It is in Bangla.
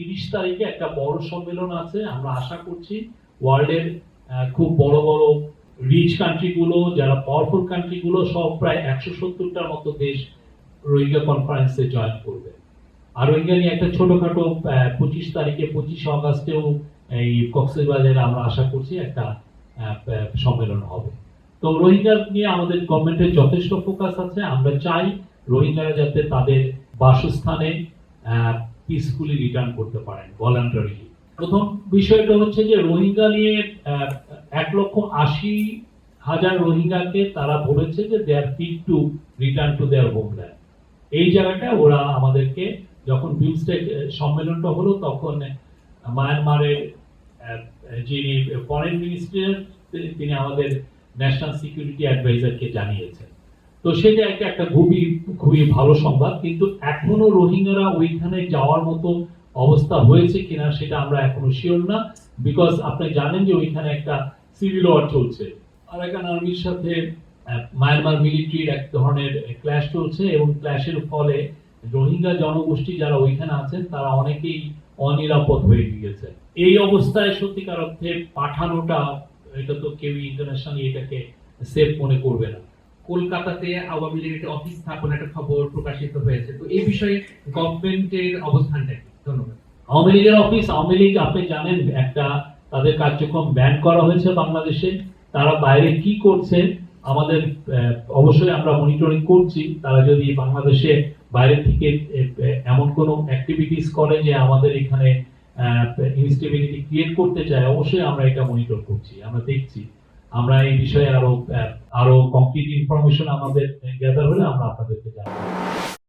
তিরিশ তারিখে একটা বড় সম্মেলন আছে। আমরা আশা করছি ওয়ার্ল্ডের খুব বড় বড় রিচ কান্ট্রিগুলো যারা পাওয়ারফুল কান্ট্রিগুলো সব প্রায় একশো সত্তরটার মতো দেশ রোহিঙ্গা কনফারেন্সে জয়েন করবে। আর রোহিঙ্গা নিয়ে একটা ছোটখাটো পঁচিশ তারিখে, পঁচিশে অগাস্টেও এই কক্সবাজারে আমরা আশা করছি একটা সম্মেলন হবে। তো রোহিঙ্গা নিয়ে আমাদের গভর্নমেন্টের যথেষ্ট ফোকাস আছে। আমরা চাই রোহিঙ্গারা যাতে তাদের বাসস্থানে পিসফুলি রিটার্ন করতে পারেন ভলান্টারিলি প্রথম বিষয়টা হচ্ছে যে রোহিঙ্গা নিয়ে এক লক্ষ আশি হাজার রোহিঙ্গাকে তারা বলেছে যে they are fit to return to their homeland এই জায়গাটা ওরা আমাদেরকে যখন বিমস্টেক সম্মেলনটা হলো তখন মায়ানমারের যিনি ফরেন মিনিস্টার তিনি আমাদের ন্যাশনাল সিকিউরিটি অ্যাডভাইজারকে জানিয়েছেন। তো সেটা একটা একটা খুবই খুবই ভালো সংবাদ। কিন্তু এখনও রোহিঙ্গারা ওইখানে যাওয়ার মতো অবস্থা হয়েছে কিনা সেটা আমরা এখনও শিওর না বিকজ আপনি জানেন যে ওইখানে একটা সিভিল ওয়ার চলছে। আরাকান আর্মির সাথে মায়ানমার মিলিটারির এক ধরনের ক্ল্যাশ চলছে এবং ক্ল্যাশের ফলে রোহিঙ্গা জনগোষ্ঠী যারা ওইখানে আছেন, তারা অনেকেই অনিরাপদ হয়ে গিয়েছে। এই অবস্থায় সত্যিকার অর্থে পাঠানোটা, এটা তো কেউ ইন্টারন্যাশনালি এটাকে সেফ মনে করবে না। কলকাতাতে আওয়ামী লীগের অফিস স্থাপনের একটা খবর প্রকাশিত হয়েছে। তো এই বিষয়ে গভর্নমেন্টের অবস্থানটা কি? ধন্যবাদ। আওয়ামী লীগের অফিস, আওয়ামী লীগ, আপনি জানেন, একটা তাদের কার্যক্রম ব্যান করা হয়েছে বাংলাদেশে। তারা বাইরে কি করছে, আমাদের অবশ্যই আমরা মনিটরিং করছি। তারা যদি বাংলাদেশে বাইরে থেকে এমন কোনো অ্যাক্টিভিটিস করে যে আমাদের এখানে ইনস্টেবিলিটি ক্রিয়েট করতে চায়, অবশ্যই আমরা এটা মনিটর করছি, আমরা দেখছি। আমরা এই বিষয়ে আরও আরও কমপ্লিট ইনফরমেশন আমাদের গ্যাদার হলে আমরা আপনাদেরকে জানাব।